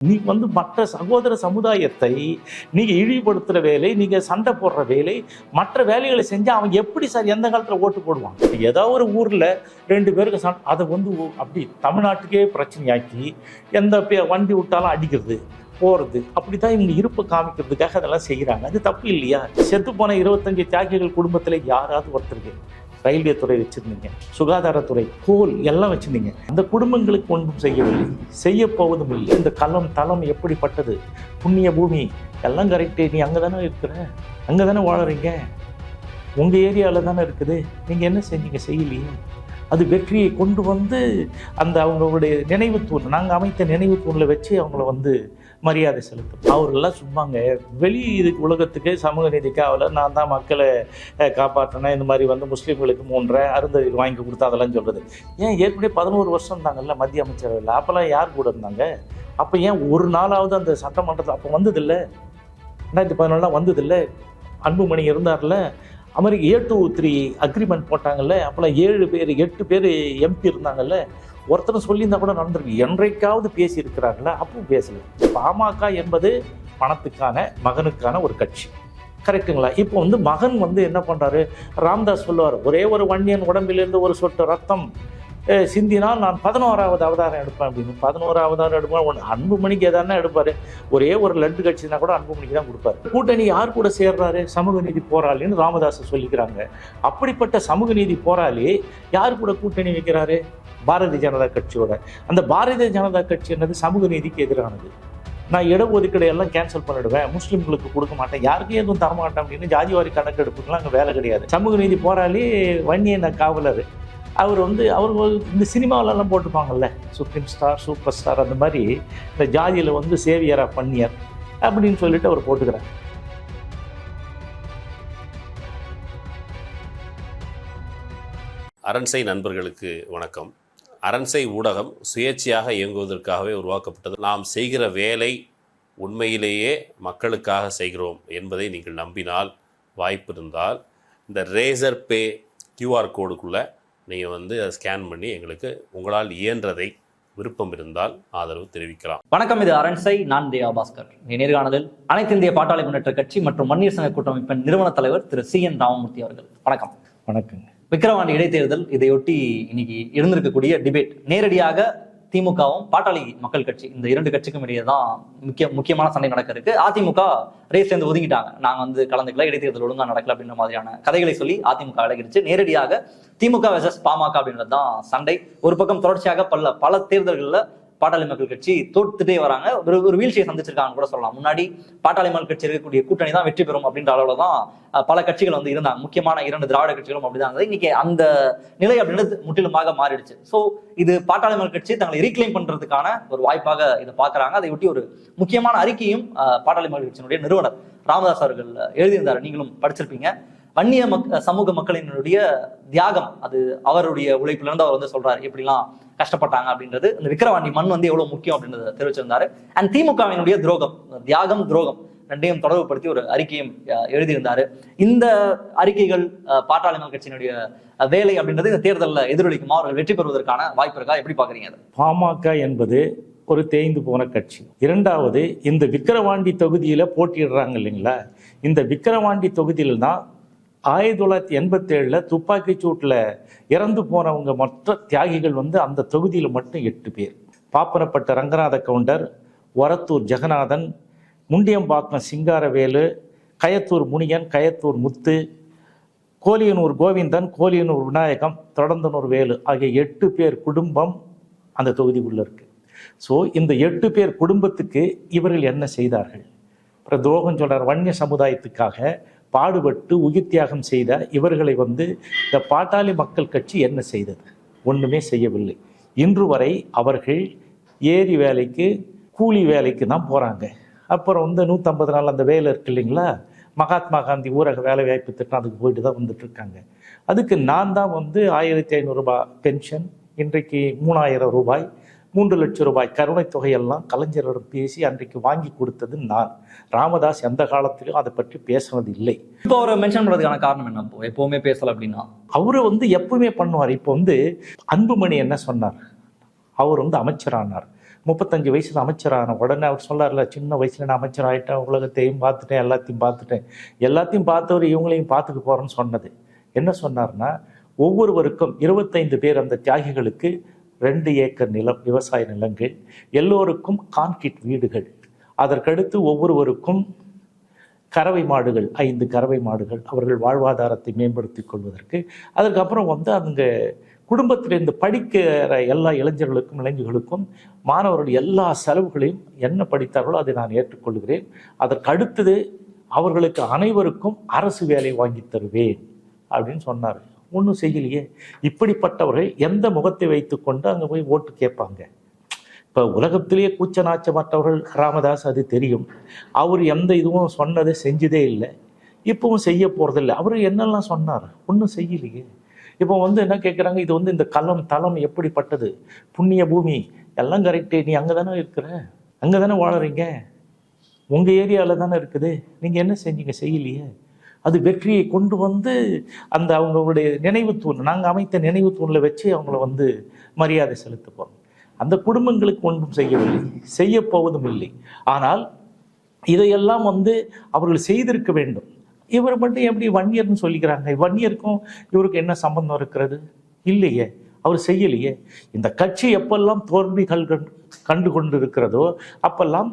நீ வந்து மற்ற சகோதர சமுதாயத்தை நீங்க இழிவுபடுத்துற வேலை நீங்க சண்டை போடுற வேலை மற்ற வேலைகளை செஞ்சால் அவங்க எப்படி சார் எந்த காலத்துல ஓட்டு போடுவாங்க? ஏதோ ஒரு ஊர்ல ரெண்டு பேருக்கு சண்டை அதை வந்து அப்படி தமிழ்நாட்டுக்கே பிரச்சனையாக்கி எந்த பே- வண்டி விட்டாலும் அடிக்கிறது போறது அப்படித்தான் இவங்க இருப்பை காமிக்கிறதுக்காக அதெல்லாம் செய்யறாங்க அது தப்பு இல்லையா? செத்து போன இருபத்தஞ்சு தியாகிகள் குடும்பத்துல யாராவது ஒருத்தருக்கு ரயில்வே துறை வச்சுருந்தீங்க சுகாதாரத்துறை கோல் எல்லாம் வச்சுருந்தீங்க. அந்த குடும்பங்களுக்கு ஒன்றும் செய்யவில்லை. செய்ய போவதும் இல்லை. இந்த களம் தளம் எப்படிப்பட்டது? புண்ணிய பூமி. எல்லாம் கரெக்டு நீ அங்கே தானே இருக்கிற? அங்கே தானே வாழறீங்க? உங்கள் ஏரியாவில் தானே இருக்குது. நீங்கள் என்ன செஞ்சீங்க? செய்யலையே. அது வெற்றியை கொண்டு வந்து அந்த அவங்களுடைய நினைவு தூண் நாங்கள் அமைத்த நினைவு தூணில் வச்சு அவங்கள வந்து மரியாதை செலுத்தும். அவர்கள்லாம் சும்மாங்க வெளி இதுக்கு உலகத்துக்கு சமூக நீதிக்கு காவலர் நான் தான் மக்களை காப்பாற்றினேன் இந்த மாதிரி வந்து முஸ்லீம்களுக்கு மூன்றரை அருந்ததிகள் வாங்கி கொடுத்தா அதெல்லாம் சொல்கிறது ஏன் ஏற்கனவே பதினோரு வருஷம் இருந்தாங்கல்ல மத்திய அமைச்சரவையில்? அப்போல்லாம் யார் கூட இருந்தாங்க? அப்போ ஏன் ஒரு நாளாவது அந்த சட்டமன்றத்தில் அப்போ வந்ததில்லை? ரெண்டாயிரத்தி பதினொன்றுலாம் வந்ததில்லை? அன்புமணி இருந்தார்ல? அமெரிக்க ஏ டூ த்ரீ அக்ரிமெண்ட் போட்டாங்கல்ல? அப்போல்லாம் ஏழு பேர் எட்டு பேர் எம்பி இருந்தாங்கல்ல? ஒருத்தர் சொல்லியிருந்தா கூட நடந்திருக்கு. என்றைக்காவது பேசி இருக்கிறாங்களா அப்பவும் பேசல. பாமக என்பது பணத்துக்கான மகனுக்கான ஒரு கட்சி. கரெக்ட்டுங்களா? இப்போ வந்து மகன் வந்து என்ன பண்ணுறாரு ராம்தாஸ் சொல்லுவார் ஒரே ஒரு வன்னியன் உடம்பிலிருந்து ஒரு சொட்டு ரத்தம். சிந்தினால் நான் பதினோராவது அவதாரம் எடுப்பேன். அப்படின்னு பதினோராவது அவதாரம் எடுப்பேன் ஒன்று அன்புமணிக்கு எதானே எடுப்பார். ஒரே ஒரு லட்டு கட்சினா கூட அன்புமணிக்கு தான் கொடுப்பாரு. கூட்டணி யார் கூட சேர்றாரு? சமூக நீதி போராளின்னு ராமதாஸ் சொல்லிக்கிறாங்க. அப்படிப்பட்ட சமூக நீதி போராளி யார் கூட கூட்டணி வைக்கிறாரு? பாரதிய ஜனதா கட்சியோட. அந்த பாரதிய ஜனதா கட்சி என்னது? சமூக நீதிக்கு எதிரானது. நான் இடஒதுக்கீடு எல்லாம் கேன்சல் பண்ணிடுவேன். முஸ்லீம்களுக்கு கொடுக்க மாட்டேன். யாருக்கும் எதுவும் தரமாட்டேன் அப்படின்னு ஜாதிவாரி கணக்கெடுப்புக்கெல்லாம் அங்கே வேலை கிடையாது. சமூக நீதி போராளி வன்னியன காவலர். அவர் வந்து அவர் இந்த சினிமாவிலலாம் போட்டுப்பாங்கல்ல சுப்ரீம் ஸ்டார் சூப்பர் ஸ்டார் அந்த மாதிரி இந்த ஜாதியில் வந்து சேவியரா பண்ணியர் அப்படின்னு சொல்லிட்டு அவர் போட்டுக்கிறார். அரண்சை நண்பர்களுக்கு வணக்கம். அரண்சை ஊடகம் சுயேட்சையாக இயங்குவதற்காகவே உருவாக்கப்பட்டது. நாம் செய்கிற வேலை உண்மையிலேயே மக்களுக்காக செய்கிறோம் என்பதை நீங்கள் நம்பினால் வாய்ப்பு இருந்தால் இந்த ரேசர் பே கியூஆர் கோடுக்குள்ளே நீங்கள் வந்து அதை ஸ்கேன் பண்ணி எங்களுக்கு உங்களால் இயன்றதை விருப்பம் இருந்தால் ஆதரவு தெரிவிக்கலாம். வணக்கம் இது அரண்சை நான் தேவா பாஸ்கர். நேர்காணலில் அனைத்து இந்திய பாட்டாளி முன்னேற்ற கட்சி மற்றும் மன்னியர் சங்க கூட்டமைப்பின் நிறுவன தலைவர் திரு சி என் ராமமூர்த்தி அவர்கள். வணக்கம். வணக்கங்க. விக்கிரவாண்டி இடைத்தேர்தல் இதையொட்டி இன்னைக்கு இருந்திருக்கக்கூடிய டிபேட் நேரடியாக திமுகவும் பாட்டாளி மக்கள் கட்சி இந்த இரண்டு கட்சிக்கும் இடையே தான் முக்கிய முக்கியமான சண்டை நடக்க இருக்கு. அதிமுக ரேஸ் சேர்ந்து ஒதுங்கிட்டாங்க. நாங்க வந்து கலந்துக்கல இடைத்தேர்தல் ஒழுங்கா நடக்கல அப்படின்ற மாதிரியான கதைகளை சொல்லி அதிமுக விலகிருச்சு நேரடியாக திமுக வெர்சஸ் பாமக அப்படின்றது தான் சண்டை. ஒரு பக்கம் தொடர்ச்சியாக பல பல தேர்தல்கள்ல பாட்டாளி மக்கள் கட்சி தோத்துட்டே வராங்க. ஒரு ஒரு வீழ்ச்சியை சந்திச்சிருக்காங்க கூட சொல்லலாம். முன்னாடி பாட்டாளி மக்கள் கட்சி இருக்கக்கூடிய கூட்டணி தான் வெற்றி பெறும் அப்படின்ற அளவுல தான் பல கட்சிகள் வந்து இருந்தாங்க. முக்கியமான இரண்டு திராவிட கட்சிகளும் அப்படிதான் இருந்தது இன்னைக்கு அந்த நிலை அப்படின்றது முற்றிலுமாக மாறிடுச்சு. ஸோ இது பாட்டாளி மக்கள் கட்சி தங்களை ரீக்ளைம் பண்றதுக்கான ஒரு வாய்ப்பாக இதை பாக்குறாங்க அதை ஒட்டி ஒரு முக்கியமான அறிக்கையும் பாட்டாளி மக்கள் கட்சியினுடைய நிறுவனர் ராமதாஸ் அவர்கள் எழுதியிருந்தார். நீங்களும் படிச்சிருப்பீங்க. வன்னிய மக் சமூக மக்களினுடைய தியாகம். அது அவருடைய உழைப்புல இருந்து அவர் வந்து சொல்றாரு எப்படிலாம் கஷ்டப்பட்டாங்க அப்படின்றது. இந்த விக்கிரவாண்டி மண் வந்து எவ்வளவு முக்கியம் அப்படின்றத தெரிவிச்சிருந்தாரு. அண்ட் திமுகவினுடைய துரோகம் தியாகம் துரோகம் ரெண்டையும் தொடர்புபடுத்தி ஒரு அறிக்கையும் எழுதியிருந்தாரு. இந்த அறிக்கைகள் பாட்டாளிகள் கட்சியினுடைய வேலை அப்படின்றது இந்த தேர்தலில் எதிரொலிக்குமா? அவர்கள் வெற்றி பெறுவதற்கான வாய்ப்பு இருக்கா? எப்படி பாக்குறீங்க பாமக என்பது ஒரு தேய்ந்து போன கட்சி. இரண்டாவது இந்த விக்கிரவாண்டி தொகுதியில போட்டியிடுறாங்க இல்லைங்களா? இந்த விக்கிரவாண்டி தொகுதியில் தான் ஆயிரத்தி தொள்ளாயிரத்தி எண்பத்தேழில் துப்பாக்கிச் சூட்டில் இறந்து போனவங்க மற்ற தியாகிகள் வந்து அந்த தொகுதியில் மட்டும் எட்டு பேர். பாப்பனப்பட்ட ரங்கநாத கவுண்டர் ஒரத்தூர் ஜெகநாதன் முண்டியம்பாக்கம் சிங்காரவேலு கயத்தூர் முனியன் கயத்தூர் முத்து கோலியனூர் கோவிந்தன் கோலியனூர் விநாயகம் தொடர்ந்தனூர் வேலு ஆகிய எட்டு பேர் குடும்பம் அந்த தொகுதிக்குள்ள இருக்கு. ஸோ இந்த எட்டு பேர் குடும்பத்துக்கு இவர்கள் என்ன செய்தார்கள்? அப்புறம் துரோகம் சொல்கிறார் வன்னிய சமுதாயத்துக்காக பாடுபட்டு உயிர் தியாகம் செய்த இவர்களை வந்து இந்த பாட்டாளி மக்கள் கட்சி என்ன செய்தது? ஒன்றுமே செய்யவில்லை. இன்று வரை அவர்கள் ஏரி வேலைக்கு கூலி வேலைக்கு தான் போகிறாங்க அப்புறம் வந்து நூற்றம்பது நாள் அந்த வேலை இருக்கு இல்லைங்களா? மகாத்மா காந்தி ஊரக வேலை வாய்ப்பு திட்டம் அதுக்கு போயிட்டு தான் வந்துட்டுருக்காங்க. அதுக்கு நான் தான் வந்து ஆயிரத்தி ஐநூறுரூபா பென்ஷன் இன்றைக்கு மூணாயிரம் ரூபாய் மூன்று லட்சம் ரூபாய் கருணைத் தொகையெல்லாம் கலைஞரிடம் பேசி அன்றைக்கு வாங்கி கொடுத்தது நான். ராமதாஸ் எந்த காலத்திலும் அதை பற்றி பேசுனது இல்லை இப்போ அவர் மென்ஷன் பண்றதுக்கான காரணம் என்ன? எப்பவுமே பேசல அப்படின்னா. அவரு வந்து எப்பவுமே பண்ணுவார். இப்போ வந்து அன்புமணி என்ன சொன்னார்? அவர் வந்து அமைச்சரானார். முப்பத்தஞ்சு வயசுல அமைச்சரான உடனே அவர் சொல்லார்ல சின்ன வயசுல நான் அமைச்சர் ஆயிட்டேன் உலகத்தையும் பார்த்துட்டேன் எல்லாத்தையும் பார்த்துட்டேன். எல்லாத்தையும் பார்த்தவர் இவங்களையும் பார்த்துக்க போறேன்னு சொன்னது. என்ன சொன்னார்னா ஒவ்வொருவருக்கும் இருபத்தைந்து பேர் அந்த தியாகிகளுக்கு ரெண்டு ஏக்கர் நிலம் விவசாய நிலங்கள் எல்லோருக்கும் கான்கிரீட் வீடுகள். அதற்கடுத்து ஒவ்வொருவருக்கும் கறவை மாடுகள் ஐந்து கறவை மாடுகள் அவர்கள் வாழ்வாதாரத்தை மேம்படுத்தி கொள்வதற்கு. அதுக்கப்புறம் வந்து அந்த குடும்பத்திலிருந்து படிக்கிற எல்லா இளைஞர்களுக்கும் இளைஞர்களுக்கும் மாணவர்கள் எல்லா செலவுகளையும் என்ன படித்தார்களோ அதை நான் ஏற்றுக்கொள்கிறேன். அதற்கு அடுத்தது அவர்களுக்கு அனைவருக்கும் அரசு வேலை வாங்கி தருவேன் அப்படின்னு சொன்னார் ஒன்றும் செய்யலையே. இப்படிப்பட்டவர்கள் எந்த முகத்தை வைத்துக்கொண்டு அங்கே போய் ஓட்டு கேட்பாங்க? இப்போ உலகத்திலேயே கூச்ச நாச்சமற்றவர்கள் ராமதாஸ் அது தெரியும். அவர் எந்த இதுவும் சொன்னதை செஞ்சதே இல்லை. இப்பவும் செய்ய போகிறதில்ல அவர் என்னெல்லாம் சொன்னார்? ஒன்றும் செய்யலையே. இப்போ வந்து என்ன கேட்குறாங்க இது வந்து இந்த களம் தளம் எப்படிப்பட்டது? புண்ணிய பூமி. எல்லாம் கரெக்டு நீ அங்கே தானே இருக்கிற? அங்கே தானே வாழறீங்க உங்கள் ஏரியாவில் தானே இருக்குது. நீங்கள் என்ன செஞ்சீங்க? செய்யலையே. அது வெற்றியை கொண்டு வந்து அந்த அவங்களுடைய நினைவு தூண் நாங்கள் அமைத்த நினைவு தூணில் வச்சு அவங்கள வந்து மரியாதை செலுத்துப்போம் அந்த குடும்பங்களுக்கு ஒன்றும் செய்யவில்லை செய்ய போவதும் இல்லை. ஆனால் இதையெல்லாம் வந்து அவர்கள் செய்திருக்க வேண்டும். இவர் மட்டும் எப்படி வன்னியர்னு சொல்லிக்கிறாங்க? வன்னியருக்கும் இவருக்கு என்ன சம்பந்தம் இருக்கிறது? இல்லையே அவர் செய்யலையே. இந்த கட்சி எப்பெல்லாம் தோல்விகள் கண்டு கண்டு கொண்டு இருக்கிறதோ அப்பெல்லாம்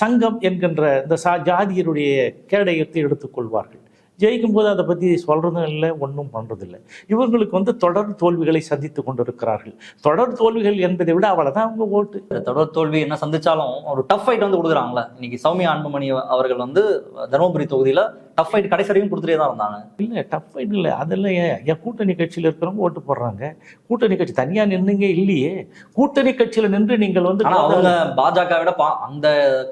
சங்கம் என்கின்ற இந்த சா ஜாதியருடைய கேடயத்தை எடுத்துக்கொள்வார்கள். ஜெயிக்கும் போது அதை பற்றி சொல்கிறதும் இல்லை ஒன்றும் பண்ணுறதில்லை இவர்களுக்கு வந்து தொடர் தோல்விகளை சந்தித்து கொண்டிருக்கிறார்கள். தொடர் தோல்விகள் என்பதை விட அவ்வளோதான் அவங்க ஓட்டு. தொடர் தோல்வி என்ன சந்திச்சாலும் ஒரு டஃப் ஃபைட் வந்து கொடுக்குறாங்களே. இன்னைக்கு சௌமியா அன்புமணி அவர்கள் வந்து தருமபுரி தொகுதியில டஃப் ஃபைட் கடைசி வரைக்கும் கொடுத்துட்டே தான் இருந்தாங்க இல்லை டஃப் ஃபைட் இல்லை. அதெல்லாம் ஏன்? என் கூட்டணி கட்சியில் இருக்கிறவங்க ஓட்டு போடுறாங்க? கூட்டணி கட்சி தனியாக நின்னுங்க இல்லையே. கூட்டணி கட்சியில் நின்று நீங்கள் வந்து அவங்க பாஜக விட பா- அந்த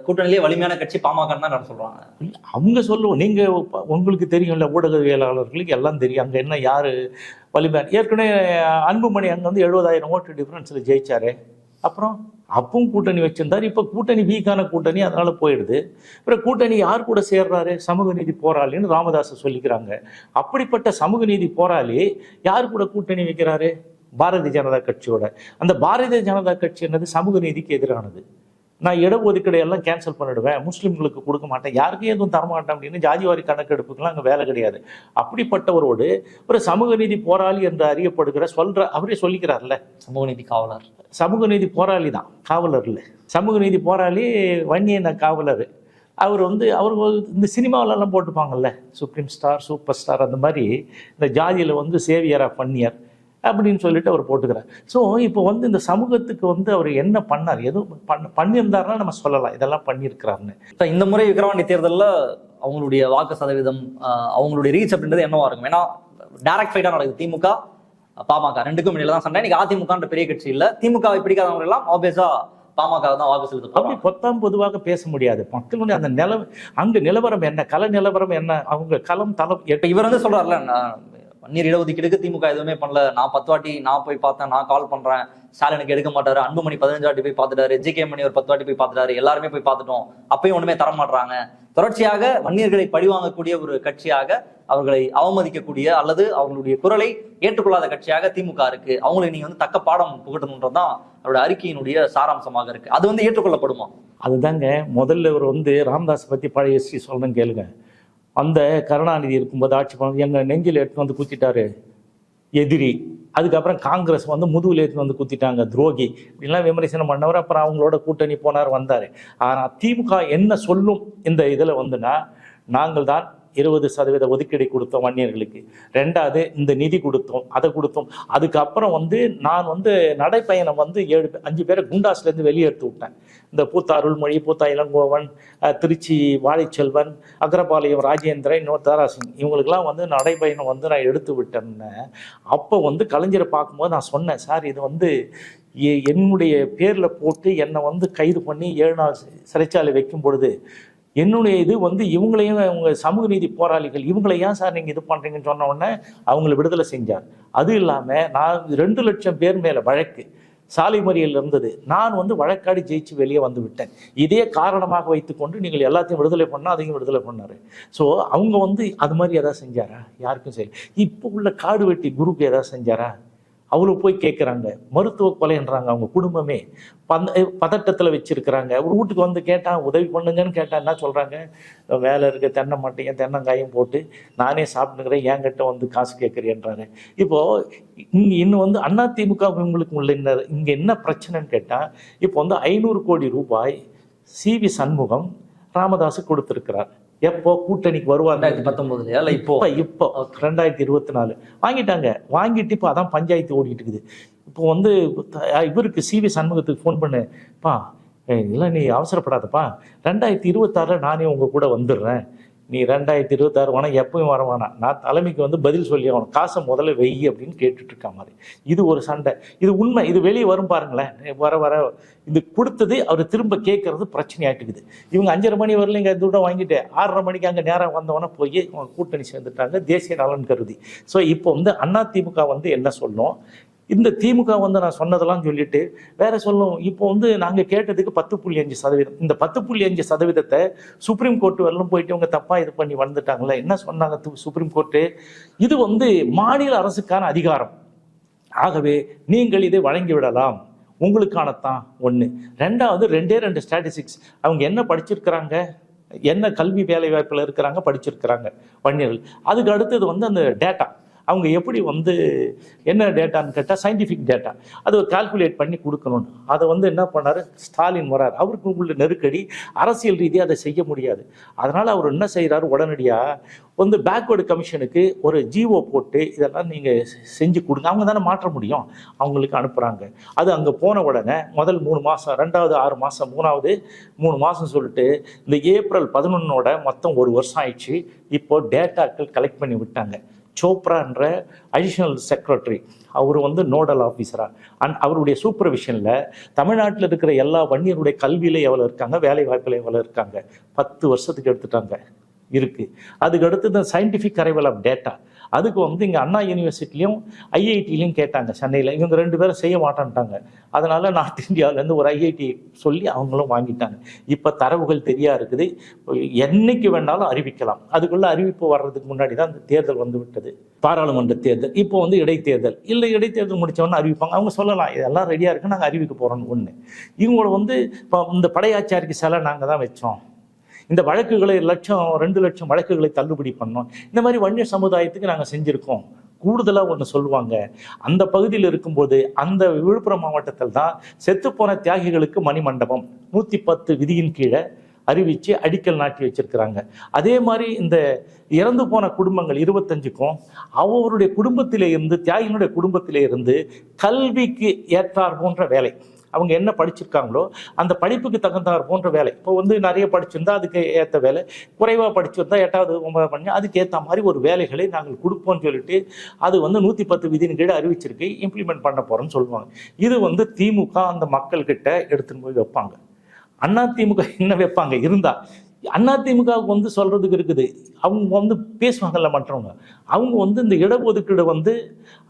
கூட்டணியிலேயே வலிமையான கட்சி பாமக தான் இல்ல, அவங்க சொல்லுவோம். நீங்க ப- உங்களுக்கு தெரியும்ல ஊடகவியலாளர்களுக்கு எல்லாம் தெரியும். அங்க என்ன யாரு வலிமை? ஏற்கனவே அன்புமணி அங்க வந்து எழுபதாயிரம் ஓட்டு டிஃபரன்ஸ்ல ஜெயிச்சாரு. அப்புறம் அப்பவும் கூட்டணி வச்சிருந்தார். இப்போ கூட்டணி வீக்கான கூட்டணி அதனால போயிடுது. அப்புறம் கூட்டணி யார் கூட சேர்றாரு? சமூக நீதி போராளின்னு ராமதாஸ் சொல்லிக்கிறாங்க. அப்படிப்பட்ட சமூக நீதி போராளி யார் கூட கூட்டணி வைக்கிறாரு? பாரதிய ஜனதா கட்சியோட. அந்த பாரதிய ஜனதா கட்சி என்னது? சமூக நீதிக்கு எதிரானது. நான் இடஒதுக்கீடு எல்லாம் கேன்சல் பண்ணிடுவேன் முஸ்லீம்களுக்கு கொடுக்க மாட்டேன் யாருக்கும் எதுவும் தரமாட்டேன் அப்படின்னு ஜாதிவாரி கணக்கெடுப்புக்கெல்லாம் அங்கே வேலை கிடையாது. அப்படிப்பட்டவரோடு ஒரு சமூக நீதி போராளி என்று அறியப்படுகிற சொல்ற அவரே சொல்லிக்கிறார்ல. சமூக நீதி காவலர். சமூக நீதி போராளி தான் காவலர் இல்லை. சமூக நீதி போராளி வன்னியன காவலர். அவர் வந்து அவர் இந்த சினிமாவிலலாம் போட்டுப்பாங்கல்ல சுப்ரீம் ஸ்டார் சூப்பர் ஸ்டார் அந்த மாதிரி இந்த ஜாதியில் வந்து சேவியரா பன்னியர் அப்படின்னு சொல்லிட்டு அவர் போட்டுக்கிறார். ஸோ இப்போ வந்து இந்த சமூகத்துக்கு வந்து அவர் என்ன பண்ணார்? எதுவும் பண்ண பண்ணியிருந்தாருன்னா நம்ம சொல்லலாம். இதெல்லாம் பண்ணியிருக்கிறாருன்னு. இந்த முறை விக்கிரவாண்டி தேர்தல்ல அவங்களுடைய வாக்கு சதவீதம் அவங்களுடைய ரீச் அப்படின்றது என்னவா இருக்கும்? ஏன்னா டைரக்ட் ஃபைட்டா நடக்குது. திமுக பாமக ரெண்டுக்கும் இடையில தான் சண்டை. இன்னைக்கு அதிமுகன்ற பெரிய கட்சி இல்ல. திமுகவை பிடிக்காதவங்க எல்லாம் ஆப்வியஸா பாமக தான் வாக்கு செலுத்த அப்படி பொத்தாம் பொதுவாக பேச முடியாது. மக்களுடைய அந்த நில அங்கு நிலவரம் என்ன? கல நிலவரம் என்ன? அவங்க களம் தளம் இவர் வந்து சொல்றாருல நான் பன்னீர் இடஒதுக்கீடுக்கு திமுக எதுவுமே பண்ணல. நான் பத்து வாட்டி நான் போய் பார்த்தேன் நான் கால் பண்றேன். ஸ்டாலினுக்கு எடுக்க மாட்டாரு. அன்புமணி பதினஞ்சு வாட்டி போய் பார்த்துட்டாரு. ஜி கே மணி ஒரு பத்து வாட்டி போய் பார்த்துட்டாரு. எல்லாருமே போய் பார்த்துட்டோம். அப்பயும் ஒண்ணுமே தர மாட்டாங்க தொடர்ச்சியாக வன்னியர்களை பழிவாங்கக்கூடிய ஒரு கட்சியாக அவர்களை அவமதிக்கக்கூடிய அல்லது அவங்களுடைய குரலை ஏற்றுக்கொள்ளாத கட்சியாக திமுக இருக்கு. அவங்களுக்கு நீங்க வந்து தக்க பாடம் புகட்டணுன்றதுதான் அவருடைய அறிக்கையினுடைய சாராம்சமாக இருக்கு. அது வந்து ஏற்றுக்கொள்ளப்படுமா? அதுதாங்க. முதல்ல இவர் வந்து ராமதாஸ் பற்றி பழைய ஹிஸ்ட்ரி சொல்லணும்னு கேளுங்க. அந்த கருணாநிதி இருக்கும்போது ஆட்சி பண்ண எங்கள் நெஞ்சில் எடுத்துகிட்டு வந்து குத்திட்டாரு. எதிரி. அதுக்கப்புறம் காங்கிரஸ் வந்து முதுகில் எடுத்து வந்து குத்திட்டாங்க துரோகி. இப்படிலாம் விமர்சனம் பண்ணவர் அப்புறம் அவங்களோட கூட்டணி போனார் வந்தார். ஆனால் திமுக என்ன சொல்லும் இந்த இதில் வந்துன்னா நாங்கள் தான் இருபது சதவீத ஒதுக்கீடு கொடுத்தோம் வன்னியர்களுக்கு. ரெண்டாவது இந்த நிதி கொடுத்தோம் அதை கொடுத்தோம். அதுக்கப்புறம் வந்து நான் வந்து நடைப்பயணம் வந்து ஏழு அஞ்சு பேரை குண்டாஸ்லேருந்து வெளியே எடுத்து விட்டேன். இந்த பூத்தா அருள்மொழி பூத்தா இளங்கோவன் திருச்சி வாழைச்செல்வன் அக்ரபாளையம் ராஜேந்திரன் இன்னொரு தாராசிங். இவங்களுக்கெல்லாம் வந்து நடைப்பயணம் வந்து நான் எடுத்து விட்டேன்னு. அப்போ வந்து கலைஞரை பார்க்கும்போது நான் சொன்னேன் சார் இது வந்து எ- என்னுடைய பேரில் போட்டு என்னை வந்து கைது பண்ணி ஏழு நாள் சிறைச்சாலை வைக்கும் பொழுது என்னுடைய இது வந்து இவங்களையும் அவங்க சமூக நீதி போராளிகள் இவங்களை ஏன் சார் நீங்கள் இது பண்ணுறீங்கன்னு சொன்ன உடனே அவங்களை விடுதலை செஞ்சார். அது இல்லாமல் நான் ரெண்டு லட்சம் பேர் மேலே வழக்கு சாலை மறியல் இருந்தது. நான் வந்து வழக்காடி ஜெயிச்சு வெளியே வந்து விட்டேன். இதே காரணமாக வைத்துக்கொண்டு நீங்கள் எல்லாத்தையும் விடுதலை பண்ணால் அதையும் விடுதலை பண்ணார். ஸோ அவங்க வந்து அது மாதிரி எதாவது செஞ்சாரா? யாருக்கும் சரி இப்போ உள்ள காடு வெட்டி குரூப் எதாவது செஞ்சாரா? அவ்வளோ போய் கேட்குறாங்க மருத்துவ கொலைன்றாங்க அவங்க குடும்பமே. பந்த பதட்டத்தில் வச்சுருக்கிறாங்க. ஒரு வீட்டுக்கு வந்து கேட்டால் உதவி பண்ணுங்கன்னு கேட்டால் என்ன சொல்கிறாங்க வேலை இருக்க தென்னை மட்டையும் தென்னங்காயும் போட்டு நானே சாப்பிட்டுக்கிறேன். என்கிட்ட வந்து காசு கேட்குறேன்றாங்க இப்போது இங்கே இன்னும் வந்து அண்ணா திமுக இவங்களுக்கு உள்ள என்ன இங்கே என்ன பிரச்சனைன்னு கேட்டால் இப்போ வந்து ஐநூறு கோடி ரூபாய் சிவி சண்முகம் ராமதாஸ் கொடுத்துருக்கிறார். எப்போ கூட்டணிக்கு வருவாங்க? ரெண்டாயிரத்தி பத்தொன்பதுலயா இல்ல இப்போ இப்போ? ரெண்டாயிரத்தி இருபத்தி நாலு. வாங்கிட்டாங்க. வாங்கிட்டு இப்போ அதான் பஞ்சாயத்து ஓடிட்டு இருக்குது இப்போ வந்து இவருக்கு சிவி சண்முகத்துக்கு ஃபோன் பண்ணு. பா ஏய், இல்லை நீ அவசரப்படாதப்பா. ரெண்டாயிரத்தி இருபத்தாறில் நானே உங்கள் கூட வந்துடுறேன். நீ ரெண்டாயிரத்தி இருபத்தாறு வேணா எப்பவும் வர வேணாம் நான் தலைமைக்கு வந்து பதில் சொல்லி ஆகணும். காசை முதல்ல வெய் அப்படின்னு கேட்டுட்டு இருக்க மாதிரி. இது ஒரு சண்டை. இது உண்மை. இது வெளியே வரும் பாருங்களேன். வர வர. இது கொடுத்தது அவர் திரும்ப கேட்கறது பிரச்சனையாட்டுக்குது இவங்க அஞ்சரை மணி வரல இங்கே துடம் வாங்கிட்டு. ஆறரை மணிக்கு அங்கே நேரம் வந்தவொன்னே போய் அவங்க கூட்டணி சேர்ந்துட்டாங்க. தேசிய நலன் கருதி. ஸோ இப்போ வந்து அண்ணா திமுக வந்து என்ன சொல்லும்? இந்த திமுக வந்து நான் சொன்னதெல்லாம் சொல்லிட்டு வேற சொல்லும் இப்போ வந்து நாங்கள் கேட்டதுக்கு பத்து புள்ளி அஞ்சு சதவீதம். இந்த பத்து புள்ளி அஞ்சு சதவீதத்தை சுப்ரீம் கோர்ட் வரலும் போயிட்டு இவங்க தப்பா இது பண்ணி வந்துட்டாங்களே என்ன சொன்னாங்க சுப்ரீம் கோர்ட்டு இது வந்து மாநில அரசுக்கான அதிகாரம். ஆகவே நீங்கள் இதை வழங்கி விடலாம். உங்களுக்கானத்தான் ஒன்று ரெண்டாவது ரெண்டே ரெண்டு ஸ்டாட்டிஸ்டிக்ஸ் அவங்க என்ன படிச்சிருக்கிறாங்க? என்ன கல்வி வேலை வாய்ப்பில் இருக்கிறாங்க? படிச்சிருக்கிறாங்க வன்னியர்கள். அதுக்கு அடுத்தது வந்து அந்த டேட்டா அவங்க எப்படி வந்து என்ன டேட்டான்னு கேட்டால் சயின்டிஃபிக் டேட்டா அதை கால்குலேட் பண்ணி கொடுக்கணும் அதை வந்து என்ன பண்ணார்? ஸ்டாலின் வரார். அவருக்கு உள்ள நெருக்கடி அரசியல் ரீதியாக அதை செய்ய முடியாது. அதனால் அவர் என்ன செய்கிறாரு உடனடியாக வந்து பேக்வேர்டு கமிஷனுக்கு ஒரு ஜிஓ போட்டு இதெல்லாம் நீங்கள் செஞ்சு கொடுங்க. அவங்க தானே மாற்ற முடியும். அவங்களுக்கு அனுப்புகிறாங்க அது அங்கே போன உடனே முதல் மூணு மாதம் ரெண்டாவது ஆறு மாதம் மூணாவது மூணு மாதம் சொல்லிட்டு இந்த ஏப்ரல் பதினொன்னோட மொத்தம் ஒரு வருஷம் ஆயிடுச்சு. இப்போ டேட்டாக்கள் கலெக்ட் பண்ணி விட்டாங்க. சோப்ரான்ற அடிஷ்னல் செக்ரட்டரி அவர் வந்து நோடல் ஆஃபீஸராக அண்ட் அவருடைய சூப்பர்விஷனில் தமிழ்நாட்டில் இருக்கிற எல்லா வன்னியருடைய கல்வியில் எவ்வளோ இருக்காங்க வேலை வாய்ப்பில் எவ்வளோ இருக்காங்க? பத்து வருஷத்துக்கு எடுத்துட்டாங்க. இருக்குது அதுக்கு அடுத்து இந்த சயின்டிஃபிக் அரைவல் ஆஃப் டேட்டா அதுக்கு வந்து இங்கே அண்ணா யூனிவர்சிட்டிலையும் ஐஐடிலையும் கேட்டாங்க சென்னையில். இவங்க ரெண்டு பேரும் செய்ய மாட்டேன்ட்டாங்க. அதனால நார்த் இந்தியாவிலேருந்து ஒரு ஐஐடி சொல்லி அவங்களும் வாங்கிட்டாங்க. இப்போ தரவுகள் தெரியா இருக்குது. என்னைக்கு வேணாலும் அறிவிக்கலாம். அதுக்குள்ளே அறிவிப்பு வர்றதுக்கு முன்னாடி தான் இந்த தேர்தல் வந்து விட்டது. பாராளுமன்ற தேர்தல். இப்போ வந்து இடைத்தேர்தல். இல்லை இடைத்தேர்தல் முடித்தவொன்னே அறிவிப்பாங்க. அவங்க சொல்லலாம் இதெல்லாம் ரெடியாக இருக்குது நாங்கள் அறிவிக்க போகிறோம்னு ஒன்று இவங்கள வந்து இப்போ இந்த படையாச்சாரிக்கு சிலை நாங்கள் தான் வச்சோம். இந்த வழக்குகளை லட்சம் ரெண்டு லட்சம் வழக்குகளை தள்ளுபடி பண்ணோம். இந்த மாதிரி வன்னிய சமுதாயத்துக்கு நாங்கள் செஞ்சுருக்கோம். கூடுதலாக ஒன்று சொல்லுவாங்க. அந்த பகுதியில் இருக்கும்போது அந்த விழுப்புரம் மாவட்டத்தில் தான் செத்துப்போன தியாகிகளுக்கு மணிமண்டபம். நூற்றி பத்து விதியின் கீழே அறிவித்து அடிக்கல் நாட்டி வச்சிருக்கிறாங்க. அதே மாதிரி இந்த இறந்து போன குடும்பங்கள் இருபத்தஞ்சுக்கும் அவருடைய குடும்பத்திலே இருந்து தியாகிகளுடைய குடும்பத்திலே இருந்து கல்விக்கு ஏற்றார் போன்ற வேலை. அவங்க என்ன படிச்சிருக்காங்களோ அந்த படிப்புக்கு தகுந்தார் போன்ற வேலை. இப்போ வந்து நிறைய படிச்சிருந்தா அதுக்கு ஏற்ற வேலை. குறைவாக படிச்சிருந்தா எட்டாவது ஒன்பதாவது பண்ணி அதுக்கு ஏற்ற மாதிரி ஒரு வேலைகளை நாங்கள் கொடுப்போம்னு சொல்லிட்டு அது வந்து நூற்றி பத்து விதியின் கீழே அறிவிச்சிருக்கு. இம்ப்ளிமெண்ட் பண்ண போகிறோம்னு சொல்லுவாங்க. இது வந்து திமுக அந்த மக்கள்கிட்ட எடுத்துன்னு போய் வைப்பாங்க. அண்ணா திமுக என்ன வைப்பாங்க? இருந்தா அண்ணா திமுகவுக்கு வந்து சொல்றதுக்கு இருக்குது. அவங்க வந்து பேசுவாங்கல்ல மற்றவங்க. அவங்க வந்து இந்த இடஒதுக்கீடு வந்து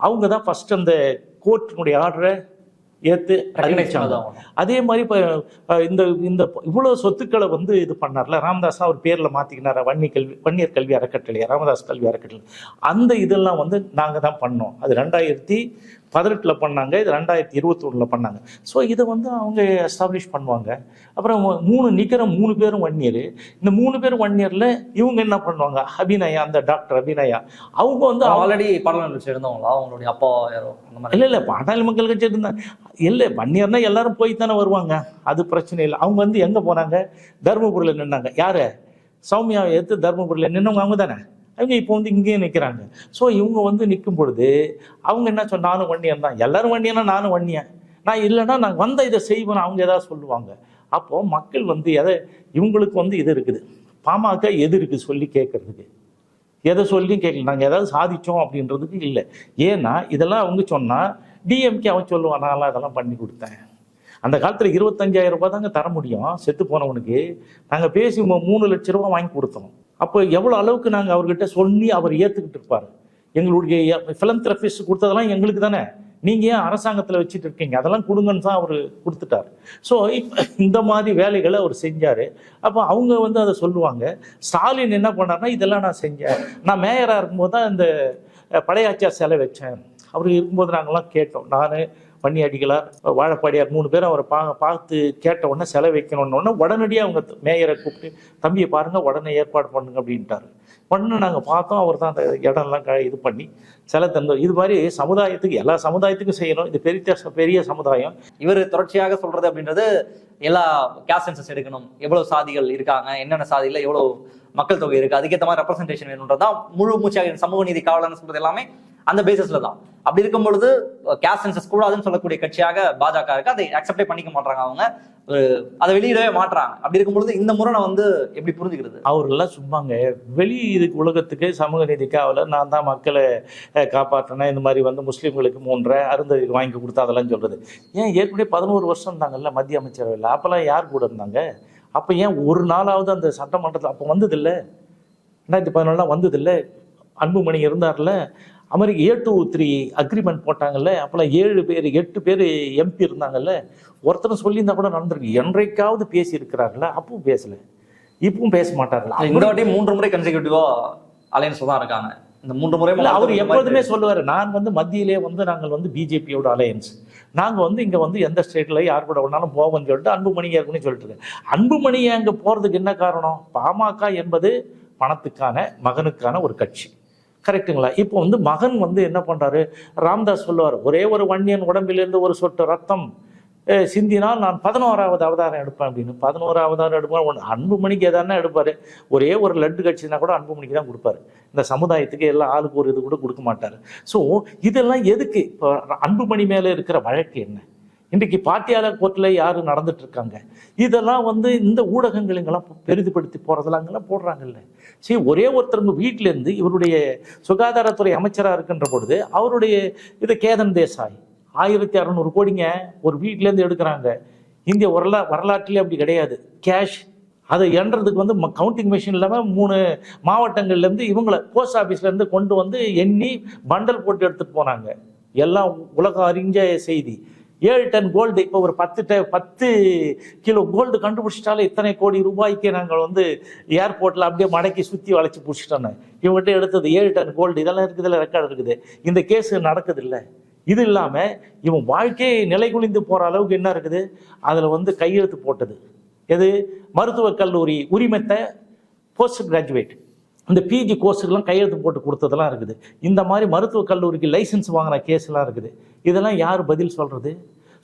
அவங்க தான் ஃபர்ஸ்ட் அந்த கோர்ட்டினுடைய ஆர்டரை ஏற்று அறிவிச்சாங்க. அதே மாதிரி இப்போ இந்த இந்த இவ்வளோ சொத்துக்களை வந்து இது பண்ணார்ல. ராமதாஸ் அவர் பேரில் மாற்றிக்கினார் வன்னி கல்வி வன்னியர் கல்வி அறக்கட்டளை ராமதாஸ் கல்வி அறக்கட்டளை. அந்த இதெல்லாம் வந்து நாங்கள் தான் பண்ணோம். அது ரெண்டாயிரத்தி பதினெட்டில் பண்ணாங்க இது ரெண்டாயிரத்தி இருபத்தொன்னில் பண்ணாங்க. ஸோ இதை வந்து அவங்க எஸ்டாப்ளிஷ் பண்ணுவாங்க. அப்புறம் மூணு நிற்கிற மூணு பேரும் வன்னியர் இந்த மூணு பேரும் வன்னியரில் இவங்க என்ன பண்ணுவாங்க? அபிநயா அந்த டாக்டர் அபிநயா. அவங்க வந்து ஆல்ரெடி பார்லமெண்ட் சேர்ந்தவங்களா அவங்களுடைய அப்பா யாரோ? அந்த மாதிரி. இல்லை இல்லை பாட்டாளி மக்கள் கட்சி இருந்தா இல்லை வன்னியர்னா எல்லாரும் போய் தானே வருவாங்க. அது பிரச்சனை இல்லை. அவங்க வந்து எங்கே போனாங்க? தருமபுரியில் நின்னாங்க. யாரு? சௌமியாவை எடுத்து தருமபுரியில் நின்னவங்க அவங்க தானே? அவங்க இப்போ வந்து இங்கேயே நிற்கிறாங்க ஸோ இவங்க வந்து நிற்கும் பொழுது அவங்க என்ன சொன்ன நானும் வன்னியன் தான். எல்லாரும் வன்னியனா நானும் வன்னியன். நான் இல்லைன்னா நான் வந்த இதை செய்வேன் அவங்க ஏதாவது சொல்லுவாங்க. அப்போது மக்கள் வந்து எதை இவங்களுக்கு வந்து இது இருக்குது. பாமக எது இருக்குது சொல்லி கேட்கறதுக்கு? எதை சொல்லியும் கேட்கல. நாங்கள் ஏதாவது சாதித்தோம் அப்படின்றதுக்கு இல்லை. ஏன்னா இதெல்லாம் அவங்க சொன்னால் டிஎம்கே அவன் சொல்லுவான் நான்லாம் இதெல்லாம் பண்ணி கொடுத்தேன். அந்த காலத்தில் இருபத்தஞ்சாயிரம் ரூபாய் தாங்க தர முடியும். செத்து போனவனுக்கு. நாங்கள் பேசி மூ- மூணு லட்ச ரூபா வாங்கி கொடுத்தோம். அப்போ எவ்வளோ அளவுக்கு நாங்கள் அவர்கிட்ட சொல்லி அவர் ஏற்றுக்கிட்டு இருப்பார்? எங்களுடைய ஃபிலந்திரபிஸ் கொடுத்ததெல்லாம் எங்களுக்கு தானே. நீங்கள் ஏன் அரசாங்கத்தில் வச்சுட்டு இருக்கீங்க? அதெல்லாம் கொடுங்கன்னு தான் அவர் கொடுத்துட்டார். ஸோ இப்போ இந்த மாதிரி வேலைகளை அவர் செஞ்சார். அப்போ அவங்க வந்து அதை சொல்லுவாங்க. ஸ்டாலின் என்ன பண்ணார்னா இதெல்லாம் நான் செஞ்சேன். நான் மேயராக இருக்கும்போது தான் இந்த அஹ், படையாச்சியார் சிலை வச்சேன். அவர் இருக்கும்போது நாங்கள்லாம் கேட்டோம். நான் பண்ணி அடிகளார் வாழப்பாடியார் மூணு பேரும் அவரை பா பார்த்து கேட்ட உடனே செலவு வைக்கணும்னு உடனே உடனடியாக அவங்க மேயரை கூப்பிட்டு தம்பியை பாருங்கள் உடனே ஏற்பாடு பண்ணுங்க அப்படின்ட்டாரு. உடனே நாங்கள் பார்த்தோம் அவர் தான் அந்த இடம்லாம் க இது பண்ணி சில தந்தோம். இது மாதிரி சமுதாயத்துக்கு எல்லா சமுதாயத்துக்கும் செய்யணும். இது பெரிய பெரிய சமுதாயம். இவர் தொடர்ச்சியாக சொல்கிறது அப்படின்றது எல்லா கேஸ்ட் சென்சஸ் எடுக்கணும். எவ்வளோ சாதிகள் இருக்காங்க என்னென்ன சாதியில் எவ்வளோ மக்கள் தொகை இருக்குது அதுக்கேற்ற மாதிரி ரெப்ரசன்டேஷன் வேணுன்றதான் முழு மூச்சாக சமூக நீதி காவலர்னு சொல்கிறது எல்லாமே அந்த பேசிஸ்ல தான். அப்படி இருக்கும் பொழுது கேஸ்ட் சென்சஸ் கூடாதுன்னு சொல்லக்கூடிய கட்சியாக பாஜக இருக்கு. அதை அக்செப்டே பண்ணிக்க மாட்டாங்க அவங்க. அதை வெளியிடவே மாட்றாங்க. அப்படி இருக்கும் பொழுது இந்த முறை நான் வந்து எப்படி புரிஞ்சுக்கிறது? அவர்கள்லாம் சும்மாங்க. வெளி இதுக்கு உலகத்துக்கு சமூக நீதி காவலர் நான் தான் மக்களை காப்பாற்றினேன் இந்த மாதிரி வந்து முஸ்லீம்களுக்கு மூன்றரை அருந்ததிக்கு வாங்கி கொடுத்தா அதெல்லாம் சொல்றது. ஏன் ஏற்கனவே பதினோரு வருஷம் இருந்தாங்கல்ல மத்திய அமைச்சரவையில். அப்போல்லாம் யார் கூட இருந்தாங்க? அப்போ ஏன் ஒரு நாளாவது அந்த சட்டமன்றத்தில் அப்போ வந்ததில்லை? ரெண்டாயிரத்தி பதினொன்றுலாம் வந்ததில்லை? அன்புமணி இருந்தார்ல? அமெரிக்க ஏ டூ த்ரீ அக்ரிமெண்ட் போட்டாங்கல்ல அப்போல்லாம் ஏழு பேர் எட்டு பேர் எம்பி இருந்தாங்கல்ல ஒருத்தரும் சொல்லியிருந்தா கூட நடந்திருக்கு. என்றைக்காவது பேசி இருக்கிறார்களா அப்பவும் பேசல. இப்பவும் பேச மாட்டார்களா? இந்த வாட்டி மூன்று முறை கன்சிக்யூட்டிவா அலையன்ஸ் தான் இருக்காங்க. இந்த மூன்று முறை அவர் எப்போதுமே சொல்லுவார் நான் வந்து மத்தியிலே வந்து நாங்கள் வந்து பிஜேபியோட அலையன்ஸ். நாங்கள் வந்து இங்கே வந்து எந்த ஸ்டேட்டில் யார் கூட வேணாலும் போவோம்னு சொல்லிட்டு அன்புமணி ஏற்கனவே சொல்லிட்டு இருக்கேன் அன்புமணி அங்கே போகிறதுக்கு என்ன காரணம்? பாமக என்பது பணத்துக்கான மகனுக்கான ஒரு கட்சி. கரெக்ட்டுங்களா? இப்போ வந்து மகன் வந்து என்ன பண்ணுறாரு ராம்தாஸ் சொல்லுவார் ஒரே ஒரு வன்னியன் உடம்பிலிருந்து ஒரு சொட்டு ரத்தம். சிந்தினால் நான் பதினோராவது அவதாரம் எடுப்பேன் அப்படின்னு. பதினோரு அவதாரம் எடுப்பேன் ஒன்று அன்புமணிக்கு எதானா எடுப்பார். ஒரே ஒரு லட்டு கட்சினா கூட அன்புமணிக்கு தான் கொடுப்பாரு. இந்த சமுதாயத்துக்கு எல்லா ஆளுக்கு ஒரு இது கூட கொடுக்க மாட்டார். ஸோ இதெல்லாம் எதுக்கு? இப்போ அன்புமணி மேலே இருக்கிற வழக்கு என்ன? இன்றைக்கு பாட்டியாளர் கோர்ட்டில் யார் நடந்துட்டு இருக்காங்க? இதெல்லாம் வந்து இந்த ஊடகங்களுங்கெல்லாம் பெரிதுபடுத்தி போகிறதெல்லாம் அங்கெல்லாம் போடுறாங்கல்ல. சரி ஒரே ஒருத்தருங்க வீட்டிலேருந்து இவருடைய சுகாதாரத்துறை அமைச்சராக இருக்கின்ற பொழுது அவருடைய இது கேதன் தேசாய். ஆயிரத்தி அறநூறு கோடிங்க ஒரு வீட்டிலேருந்து எடுக்கிறாங்க. இந்திய வரலா வரலாற்றிலே அப்படி கிடையாது. கேஷ் அதை எண்றதுக்கு வந்து கவுண்டிங் மிஷின் இல்லாமல் மூணு மாவட்டங்கள்லேருந்து இவங்களை போஸ்ட் ஆஃபீஸ்லேருந்து கொண்டு வந்து எண்ணி பண்டல் போட்டு எடுத்துகிட்டு போனாங்க. எல்லாம் உலக அறிஞ்ச செய்தி. ஏழு டன் கோல்டு இப்போ ஒரு பத்து ட பத்து கிலோ கோல்டு கண்டுபிடிச்சிட்டாலே இத்தனை கோடி ரூபாய்க்கு நாங்கள் வந்து ஏர்போர்ட்டில் அப்படியே மடக்கி சுற்றி வளைச்சி பிடிச்சிட்டோன்னு இவங்ககிட்ட எடுத்தது ஏழு டன் கோல்டு இதெல்லாம் இருக்குதுல்ல ரெக்கார்டு இருக்குது. இந்த கேஸ் நடக்குது இல்லை இது இல்லாமல் இவன் வாழ்க்கையை நிலைகுலிந்து போகிற அளவுக்கு என்ன இருக்குது? அதில் வந்து கையெழுத்து போட்டது. எது? மருத்துவக் கல்லூரி உரிமத்தை போஸ்ட் கிராஜுவேட் இந்த பிஜி கோர்ஸுக்கெல்லாம் கையெழுத்து போட்டு கொடுத்ததெல்லாம் இருக்குது. இந்த மாதிரி மருத்துவக் கல்லூரிக்கு லைசன்ஸ் வாங்கின கேஸ்லாம் இருக்குது. இதெல்லாம் யார் பதில் சொல்கிறது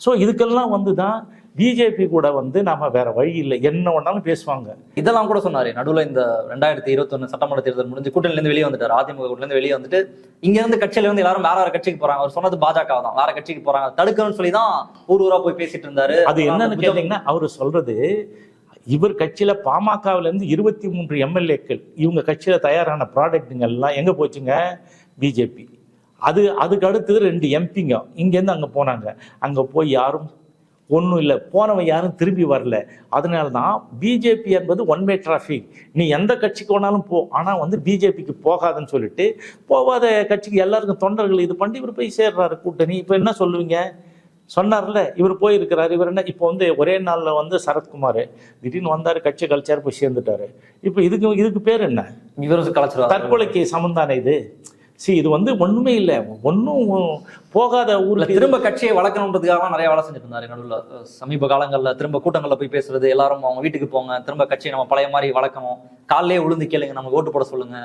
ஸோ இதுக்கெல்லாம் வந்து தான் பிஜேபி கூட வந்து நாம வேற வழி இல்லை. என்ன வேணாலும் பேசுவாங்க. இதெல்லாம் கூட சொன்னாரு நடுவுல இந்த ரெண்டாயிரத்தி இருபத்தொன்னு சட்டமன்ற தேர்தல் முடிஞ்சு கூட்டணில இருந்து வெளியே வந்துட்டாரு. அதிமுக கூட்டணில இருந்து வெளியே வந்துட்டு இங்க இருந்து கட்சியில இருந்து எல்லாரும் வேற வேற கட்சிக்கு போறாங்க. அவர் சொன்னது பாஜக தான். வேற கட்சிக்கு போறாங்க. தடுக்கணும்னு சொல்லி தான் ஊர் ஊரா போய் பேசிட்டு இருந்தாரு. அது என்னன்னு கேட்டீங்கன்னா அவர் சொல்றது இவர் கட்சியில பாமகவிலேருந்து இருபத்தி மூன்று எம்எல்ஏக்கள். இவங்க கட்சியில தயாரான ப்ராடக்ட்டுங்க எல்லாம் எங்க போச்சுங்க? பிஜேபி. அது அதுக்கு அடுத்தது ரெண்டு எம்பிங்க. இங்கேருந்து அங்கே போனாங்க. அங்கே போய் யாரும் ஒன்றும் இல்லை. போனவன் யாரும் திரும்பி வரல. அதனால தான் பிஜேபி என்பது ஒன் வே டிராஃபிக் நீ எந்த கட்சிக்கு வேணாலும் போ. ஆனால் வந்து பிஜேபிக்கு போகாதுன்னு சொல்லிட்டு போகாத கட்சிக்கு எல்லாருக்கும் தொண்டர்கள் இது பண்ணி இவர் போய் சேர்றாரு கூட்டணி. இப்போ என்ன சொல்லுவீங்க? சொன்னார்ல இவர் போயிருக்கிறாரு இவர் என்ன இப்போ வந்து ஒரே நாளில் வந்து சரத்குமார் திடீர்னு வந்தார் கட்சி கழிச்சார் போய் சேர்ந்துட்டாரு. இப்போ இதுக்கு இதுக்கு பேர் என்ன? இவரும் கலைச்சிருவாரு தற்கொலைக்கு சமந்தானே இது? சி இது வந்து ஒண்ணுமே இல்லை ஒன்றும் போகாத ஊர்ல திரும்ப கட்சியை வளர்க்கணுன்றதுக்காக நிறைய வேலை செஞ்சுட்டு இருந்தாரு. நடுவுல சமீப காலங்கள்ல திரும்ப கூட்டங்கள்ல போய் பேசுறது எல்லாரும் அவங்க வீட்டுக்கு போங்க திரும்ப கட்சியை நம்ம பழைய மாதிரி வளர்க்கணும். காலையிலே உளுந்து கேளுங்க நமக்கு ஓட்டு போட சொல்லுங்க.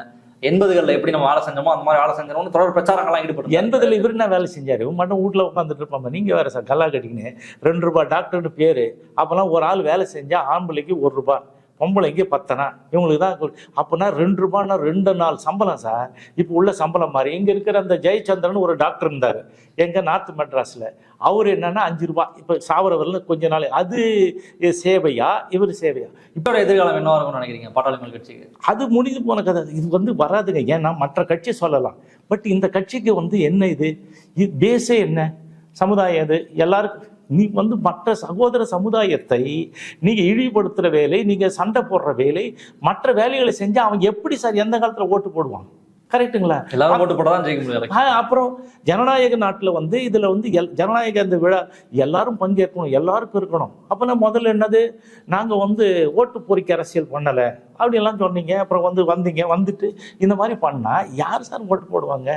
எண்பதுகள்ல எப்படி நம்ம வேலை செஞ்சோமோ அந்த மாதிரி வேலை செஞ்சோம்னு தொடர் பிரச்சாரங்கள்லாம் ஈடுபட்டு எண்பதுல இவர் என்ன வேலை செஞ்சாரு? மட்டும் வீட்டில் உட்காந்துட்டு இருப்பாங்க நீங்க வேற சார் கல்லா கட்டிக்கின்னு. ரெண்டு ரூபாய் டாக்டர்னு பேரு. அப்பெல்லாம் ஒரு ஆள் வேலை செஞ்சா ஆம்பளைக்கு ஒரு ரூபாய். பொம்பளைக்கு பத்தனா? இவங்களுக்கு தான் அப்போனா ரெண்டு ரூபான்னா ரெண்டு நாள் சம்பளம் சார். இப்போ உள்ள சம்பளம் மாதிரி இங்க இருக்கிற அந்த ஜெயச்சந்திரன் ஒரு டாக்டர் இருந்தார். எங்க நார்த் மெட்ராஸ்ல. அவர் என்னன்னா அஞ்சு ரூபாய் இப்போ சாவரவரில் கொஞ்ச நாள். அது சேவையா? இவர் சேவையா? இப்போட எதிர்காலம் என்னவா இருக்கும்னு நினைக்கிறீங்க? பாட்டாளி மக்கள் கட்சிக்கு. அது முடிஞ்சு போன கதை. இது வந்து வராதுங்க. ஏன்னா மற்ற கட்சி சொல்லலாம். பட் இந்த கட்சிக்கு வந்து என்ன இது? இது பேஸே என்ன? சமுதாயம் இது. எல்லாருக்கும் நீ வந்து மற்ற சகோதர சமுதாயத்தை நீங்க இழிவுபடுத்துற வேலை நீங்க சண்டை போடுற வேலை மற்ற வேலைகளை செஞ்சா அவன் எப்படி சார் எந்த காலத்துல ஓட்டு போடுவான்? கரெக்ட்டுங்களா? எல்லாரும் ஓட்டு போட தான் ஜெயிக்க முடியாது ஆ, அப்புறம் ஜனநாயக நாட்டில் வந்து இதில் வந்து எல் ஜனநாயக அந்த விழா எல்லாரும் பங்கேற்கணும் எல்லாருக்கும் இருக்கணும். அப்போனா முதல்ல என்னது? நாங்கள் வந்து ஓட்டு பொறிக்க அரசியல் பண்ணலை. அப்படியெல்லாம் சொன்னீங்க அப்புறம் வந்து வந்தீங்க வந்துட்டு இந்த மாதிரி பண்ணால் யார் சார் ஓட்டு போடுவாங்க?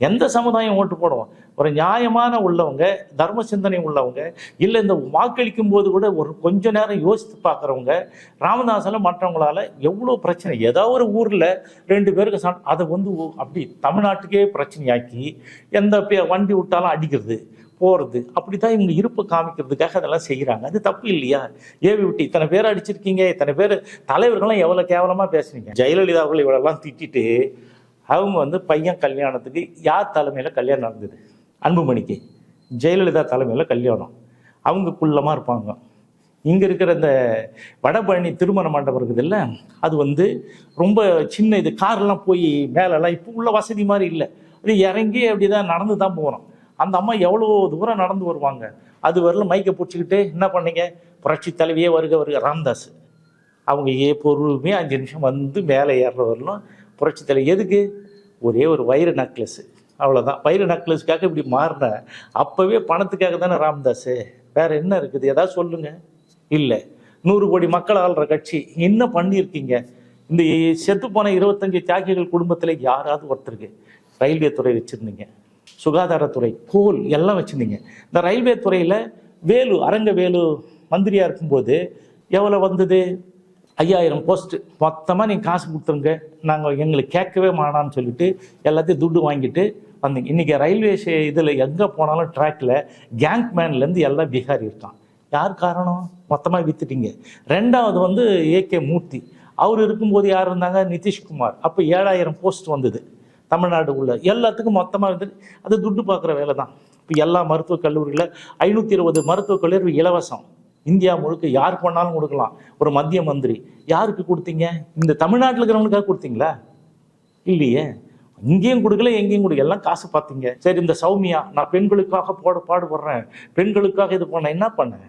எந்த சமுதாயம் ஓட்டு போடுவோம்? ஒரு நியாயமான உள்ளவங்க தர்ம சிந்தனை உள்ளவங்க இல்லை இந்த வாக்களிக்கும் போது கூட ஒரு கொஞ்ச நேரம் யோசித்து பார்க்குறவங்க ராமதாஸில் மற்றவங்களால எவ்வளோ பிரச்சனை? ஏதோ ஒரு ஊரில் ரெண்டு பேருக்கு சா அதை வந்து ஓ- அப்படி தமிழ்நாட்டுக்கே பிரச்சனையாக்கி எந்த பே- வண்டி விட்டாலும் அடிக்கிறது போகிறது அப்படி தான் இவங்க இருப்பு காமிக்கிறதுக்காக அதெல்லாம் செய்கிறாங்க அது தப்பு இல்லையா? ஏவி விட்டு இத்தனை பேர் அடிச்சிருக்கீங்க இத்தனை பேர் தலைவர்கள்லாம் எவ்வளோ கேவலமாக பேசுனீங்க? ஜெயலலிதா அவர்கள் இவளெல்லாம் திட்டிட்டு அவங்க வந்து பையன் கல்யாணத்துக்கு யார் தலைமையில் கல்யாணம் நடந்தது? அன்புமணிக்கு. ஜெயலலிதா தலைமையில் கல்யாணம். அவங்க குள்ளமாக இருப்பாங்க. இங்கே இருக்கிற இந்த வடபழனி திருமண மண்டபம் இருக்குது இல்லை அது வந்து ரொம்ப சின்ன இது கார்லாம் போய் மேலெல்லாம் இப்போ உள்ள வசதி மாதிரி இல்லை. அது இறங்கி அப்படி தான் நடந்து தான் போகிறோம் அந்த அம்மா எவ்வளோ தூரம் நடந்து வருவாங்க? அது வரல மைக்கை பிடிச்சிக்கிட்டு என்ன பண்ணீங்க? புரட்சி தலைவியே வருக வருக. ராம்தாஸ். அவங்க ஏ பொருளுமே அஞ்சு நிமிஷம் வந்து மேலே ஏறுற வரலும் புரட்சி தலை எதுக்கு? ஒரே ஒரு வைர நக்லஸ்ஸு அவ்வளோதான் வைர நக்லஸ்க்காக இப்படி மாறின. அப்போவே பணத்துக்காக தானே ராம்தாஸு வேறு என்ன இருக்குது? ஏதாவது சொல்லுங்கள் இல்லை. நூறு கோடி மக்கள் ஆள்ற கட்சி. என்ன பண்ணியிருக்கீங்க? இந்த செத்துப்போன இருபத்தஞ்சு தியாகிகள் குடும்பத்தில் யாராவது ஒருத்தருக்கு ரயில்வே துறை வச்சுருந்தீங்க. சுகாதாரத்துறை கோல் எல்லாம் வச்சுருந்தீங்க. இந்த ரயில்வே துறையில் வேலு அரங்க வேலு மந்திரியாக இருக்கும்போது எவ்வளோ வந்தது? ஐயாயிரம் போஸ்ட்டு. மொத்தமாக நீங்கள் காசு கொடுத்துருங்க. நாங்கள் எங்களுக்கு கேட்கவே மாட்டான்னு சொல்லிட்டு எல்லாத்தையும் துட்டு வாங்கிட்டு வந்தீங்க இன்றைக்கி ரயில்வே இதில் எங்கே போனாலும் ட்ராக்கில் கேங் மேன்லேருந்து எல்லாம் பீகார் இருக்கான். யார் காரணம்? மொத்தமாக வித்துட்டீங்க. ரெண்டாவது வந்து ஏகே மூர்த்தி. அவர் இருக்கும்போது யார் இருந்தாங்க? நிதிஷ்குமார். அப்போ ஏழாயிரம் போஸ்ட் வந்தது தமிழ்நாடு உள்ள எல்லாத்துக்கும் மொத்தமாக வந்து அது துட்டு பார்க்குற வேலை தான் இப்போ எல்லா மருத்துவக் கல்லூரியில் ஐநூற்றி இருபது மருத்துவக் கல்லூரி இலவசம். இந்தியா முழுக்க யார் பண்ணாலும் கொடுக்கலாம். ஒரு மத்திய மந்திரி. யாருக்கு கொடுத்தீங்க? இந்த தமிழ்நாட்டில் இருக்கிறவங்களுக்காக கொடுத்தீங்களா? இல்லையே. இங்கேயும் கொடுக்கல எங்கேயும் கொடுக்கல. எல்லாம் காசு பார்த்தீங்க. சரி இந்த சௌமியா நான் பெண்களுக்காக போட பாடுபடுறேன் பெண்களுக்காக இது பண்ண என்ன பண்ணேன்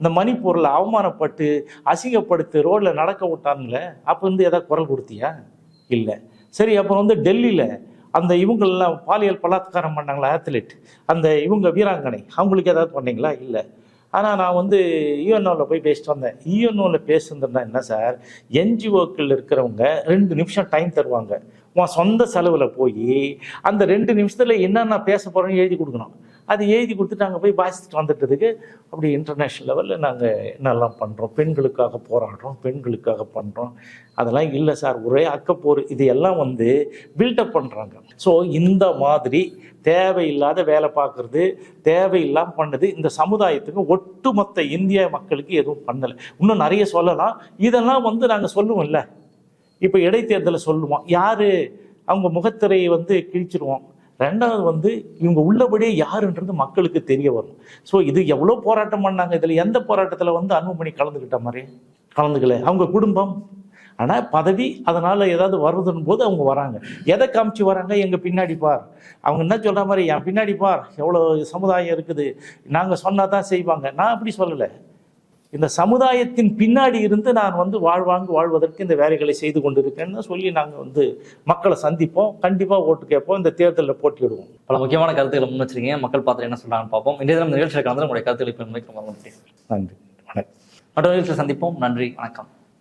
இந்த மணிப்பூரில் அவமானப்பட்டு அசிங்கப்படுத்து ரோட்ல நடக்க விட்டாங்களே அப்போ வந்து எதாவது குரல் கொடுத்தியா? இல்லை. சரி அப்புறம் வந்து டெல்லியில் அந்த இவங்கள்லாம் பாலியல் பலாத்காரம் பண்ணாங்களா ஆத்லெட் அந்த இவங்க வீராங்கனை. அவங்களுக்கு ஏதாவது பண்ணீங்களா? இல்லை. ஆனால் நான் வந்து யூஎன்ஓவில் போய் பேசிட்டு வந்தேன். யூஎன்ஓவில் பேசுனதுன்னா என்ன சார்? என்ஜிஓக்கள் இருக்கிறவங்க ரெண்டு நிமிஷம் டைம் தருவாங்க. உன் சொந்த செலவில் போய் அந்த ரெண்டு நிமிஷத்தில் என்னென்ன பேச போகிறோன்னு எழுதி கொடுக்கணும். அது எழுதி கொடுத்துட்டு நாங்கள் போய் வாசித்துட்டு வந்துட்டதுக்கு அப்படி இன்டர்நேஷ்னல் லெவலில் நாங்கள் என்னெல்லாம் பண்ணுறோம் பெண்களுக்காக போராடுறோம் பெண்களுக்காக பண்ணுறோம் அதெல்லாம் இல்லை சார். ஒரே அக்கப்போர் இது எல்லாம் வந்து பில்டப் பண்ணுறாங்க ஸோ இந்த மாதிரி தேவையில்லாத வேலை பார்க்குறது தேவையில்லாமல் பண்ணது இந்த சமுதாயத்துக்கு ஒட்டுமொத்த இந்திய மக்களுக்கு எதுவும் பண்ணலை. இன்னும் நிறைய சொல்லலாம். இதெல்லாம் வந்து நாங்கள் சொல்லுவோம்ல. இப்போ இடைத்தேர்தலில் சொல்லுவோம். யார்? அவங்க முகத்திரையை வந்து கிழிச்சிருவோம். ரெண்டாவது வந்து இவங்க உள்ளபடியே யாருன்றது மக்களுக்கு தெரிய வரும் ஸோ இது எவ்வளோ போராட்டம் பண்ணாங்க? இதில் எந்த போராட்டத்தில் வந்து அன்புமணி கலந்துக்கிட்ட மாதிரி? கலந்துக்கல. அவங்க குடும்பம். ஆனால் பதவி அதனால் ஏதாவது வருதுன்னு போது அவங்க வராங்க. எதை காமிச்சு வராங்க? எங்கள் பின்னாடி பார். அவங்க என்ன சொல்கிற மாதிரி என் பின்னாடி பார். எவ்வளோ சமுதாயம் இருக்குது. நாங்கள் சொன்னால் தான் செய்வாங்க. நான் அப்படி சொல்லலை. இந்த சமுதாயத்தின் பின்னாடி இருந்து நான் வந்து வாழ்வாங்கு வாழ்வதற்கு இந்த வேலைகளை செய்து கொண்டிருக்கேன்னு சொல்லி நாங்கள் வந்து மக்களை சந்திப்போம். கண்டிப்பாக ஓட்டு கேட்போம். இந்த தேர்தலில் போட்டியிடுவோம். பல முக்கியமான கருத்துக்களை முன் வச்சிருக்கீங்க. மக்கள் பார்த்து என்ன சொல்றாங்கன்னு பார்ப்போம். இன்றைய தினம் நிகழ்ச்சியில் கலந்து உங்களுடைய கருத்துக்களை நன்றி. வணக்கம் மற்ற நிகழ்ச்சியில் சந்திப்போம். நன்றி. வணக்கம்.